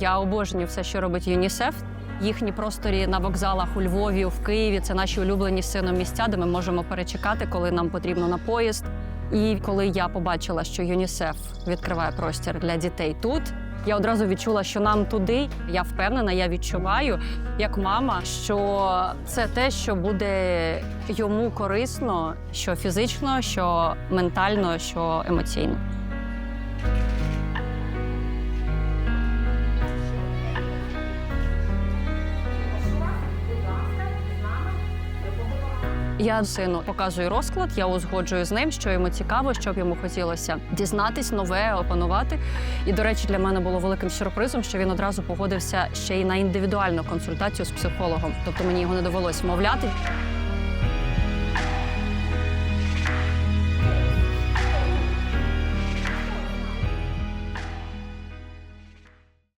Я обожнюю все, що робить ЮНІСЕФ. Їхні просторі на вокзалах у Львові, в Києві це наші улюблені сином місця, де ми можемо перечекати, коли нам потрібно на поїзд. І коли я побачила, що ЮНІСЕФ відкриває простір для дітей тут, я одразу відчула, що нам туди. Я впевнена, я відчуваю як мама, що це те, що буде йому корисно, що фізично, що ментально, що емоційно. Я сину показую розклад, я узгоджую з ним, що йому цікаво, що б йому хотілося дізнатись, нове, опанувати. І, до речі, для мене було великим сюрпризом, що він одразу погодився ще й на індивідуальну консультацію з психологом. Тобто мені його не довелось вмовляти.